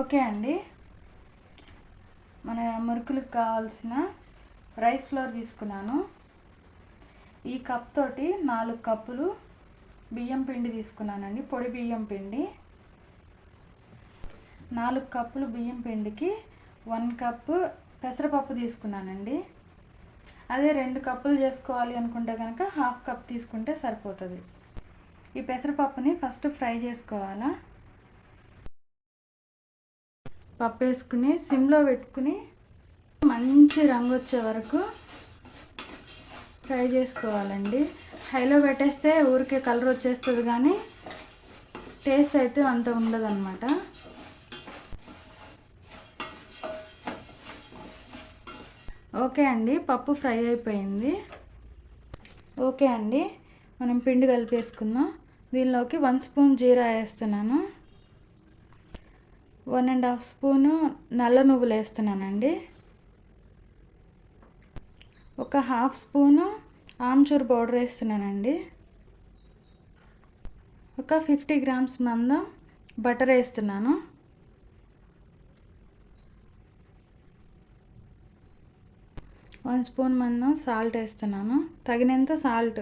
Okay అండి. మన మురుకులకు కావాల్సిన రైస్ ఫ్లోర్ తీసుకున్నాను. ఈ కప్ తోటి నాలుగు కప్పులు బియ్యం పిండి తీసుకున్నానండి. పొడి బియ్యం పిండి. నాలుగు కప్పులు బియ్యం పిండికి వన్ కప్పు పెసరపప్పు తీసుకున్నానండి. అదే రెండు కప్పులు చేసుకోవాలి అనుకుంటే కనుక హాఫ్ కప్ తీసుకుంటే సరిపోతుంది. ఈ పెసరపప్పుని ఫస్ట్ ఫ్రై చేసుకోవాలా? పప్పు వేసుకుని సిమ్లో పెట్టుకుని మంచి రంగు వచ్చే వరకు ఫ్రై చేసుకోవాలండి. హైలో పెట్టేస్తే ఊరికే కలర్ వచ్చేస్తుంది కానీ టేస్ట్ అయితే అంత ఉండదన్నమాట. ఓకే అండి పప్పు ఫ్రై అయిపోయింది. ఓకే అండి మనం పిండి కలిపేసుకుందాం. దీనిలోకి వన్ స్పూన్ జీరా వేస్తున్నాను. వన్ అండ్ హాఫ్ స్పూను నల్ల నువ్వులు వేస్తున్నానండి. ఒక హాఫ్ స్పూను ఆమ్చూర్ పౌడర్ వేస్తున్నానండి. ఒక ఫిఫ్టీ గ్రామ్స్ మందం బటర్ వేస్తున్నాను. వన్ స్పూన్ మందం సాల్ట్ వేస్తున్నాను. తగినంత సాల్ట్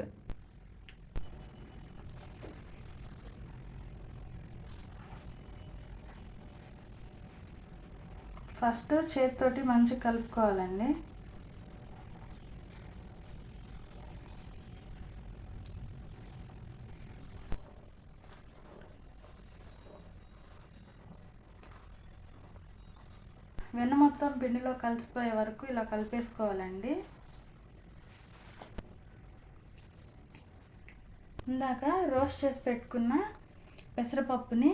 ఫస్ట్ చేతితోటి మంచిగా కలుపుకోవాలండి. వెన్న మొత్తం పిండిలో కలిసిపోయే వరకు ఇలా కలిపేసుకోవాలండి. ఇందాక రోస్ట్ చేసి పెట్టుకున్న పెసరపప్పుని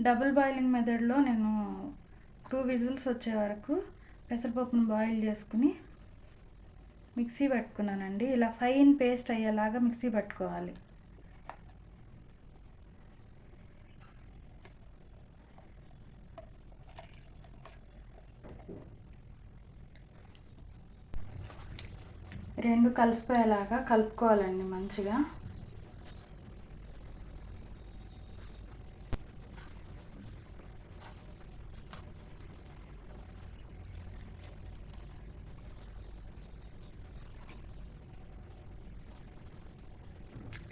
డబుల్ బాయిలింగ్ మెథడ్లో నేను టూ విజిల్స్ వచ్చే వరకు పెసరపప్పును బాయిల్ చేసుకుని మిక్సీ పట్టుకున్నానండి. ఇలా ఫైన్ పేస్ట్ అయ్యేలాగా మిక్సీ పట్టుకోవాలి. రెండు కలిసిపోయేలాగా కలుపుకోవాలండి మంచిగా.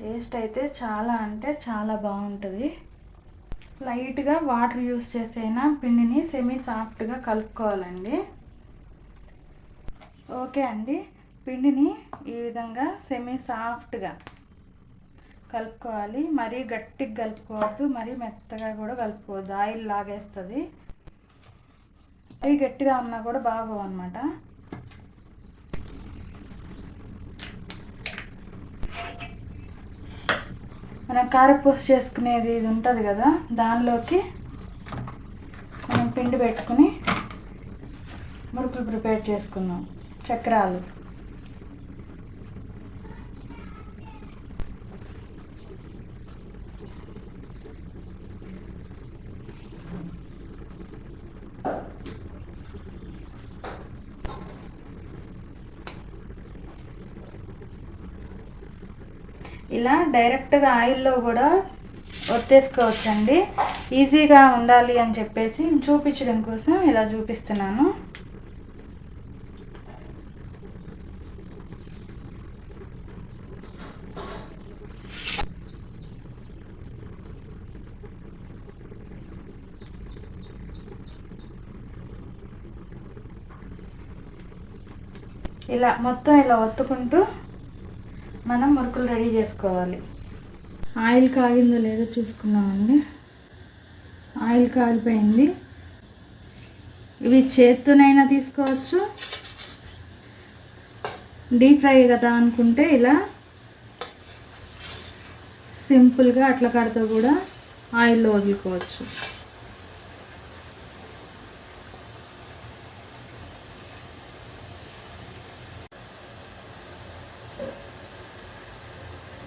టేస్ట్ అయితే చాలా అంటే చాలా బాగుంటుంది. లైట్గా వాటర్ యూస్ చేసైనా పిండిని సెమీ సాఫ్ట్గా కలుపుకోవాలండి. ఓకే అండి. పిండిని ఈ విధంగా సెమీ సాఫ్ట్గా కలుపుకోవాలి. మరీ గట్టిగా కలుపుకోవద్దు. మరీ మెత్తగా కూడా కలుపుకోవద్దు. ఆయిల్ లాగేస్తుంది. మరీ గట్టిగా ఉన్నా కూడా బాగోవు అనమాట మనం కారపూస చేసుకునేది ఇది ఉంటుంది కదా దానిలోకి మనం పిండి పెట్టుకుని మురుకులు ప్రిపేర్ చేసుకున్నాం చక్రాలు. ఇలా డైరెక్ట్గా ఆయిల్లో కూడా ఒత్తేసుకోవచ్చండి. ఈజీగా ఉండాలి అని చెప్పేసి చూపించడం కోసం ఇలా చూపిస్తున్నాను. ఇలా మొత్తం ఇలా ఒత్తుకుంటూ మనం మురుకులు రెడీ చేసుకోవాలి. ఆయిల్ కాగిందో లేదో చూసుకున్నామండి ఆయిల్ కాగిపోయింది ఇవి చేత్తోనైనా తీసుకోవచ్చు. డీప్ ఫ్రై కదా అనుకుంటే ఇలా సింపుల్గా అట్ల కడతో కూడా ఆయిల్లో వదులుకోవచ్చు.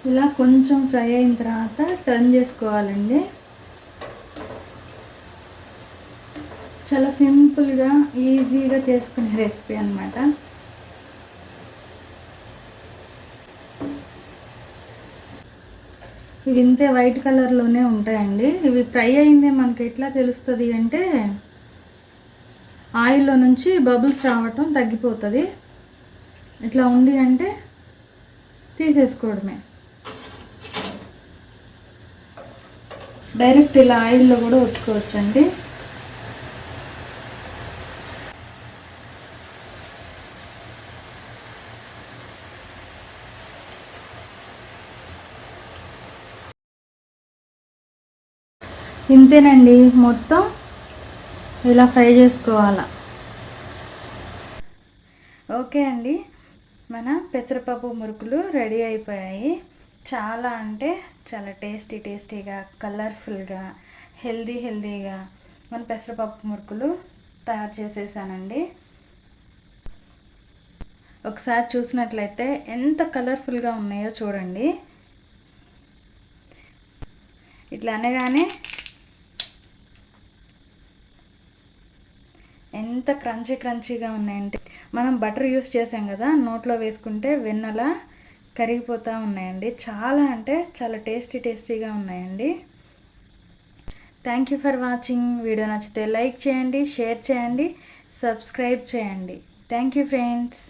ఇలా కొంచెం ఫ్రై అయిన తర్వాత టర్న్ చేసుకోవాలండి. చాలా సింపుల్గా ఈజీగా చేసుకునే రెసిపీ అనమాట ఇవి ఇంతే వైట్ కలర్లోనే ఉంటాయండి. ఇవి ఫ్రై అయింది మనకి ఎట్లా తెలుస్తుంది అంటే ఆయిల్లో నుంచి బబుల్స్ రావటం తగ్గిపోతుంది. ఇట్లా ఉంది అంటే తీసేసుకోవడమే. డైరెక్ట్ ఇలా ఆయిల్లో కూడా ఒత్తుకోవచ్చండి. ఇంతేనండి మొత్తం ఇలా ఫ్రై చేసుకోవాలా. ఓకే అండి మన పెసరపప్పు మురుకులు రెడీ అయిపోయాయి. చాలా అంటే చాలా టేస్టీ టేస్టీగా కలర్ఫుల్గా హెల్దీ హెల్దీగా మన పెసరపప్పు మురుకులు తయారు చేసేసానండి. ఒకసారి చూసినట్లయితే ఎంత కలర్ఫుల్గా ఉన్నాయో చూడండి. ఇట్లా అనగానే ఎంత క్రంచీ క్రంచీగా ఉన్నాయంటే మనం బటర్ యూస్ చేసాం కదా నోట్లో వేసుకుంటే వెన్నలా కరిగిపోతూ ఉన్నాయండి. చాలా అంటే చాలా టేస్టీ టేస్టీగా ఉన్నాయండి. Thank you for watching video నచ్చితే లైక్ చేయండి షేర్ చేయండి సబ్స్క్రైబ్ చేయండి. Thank you friends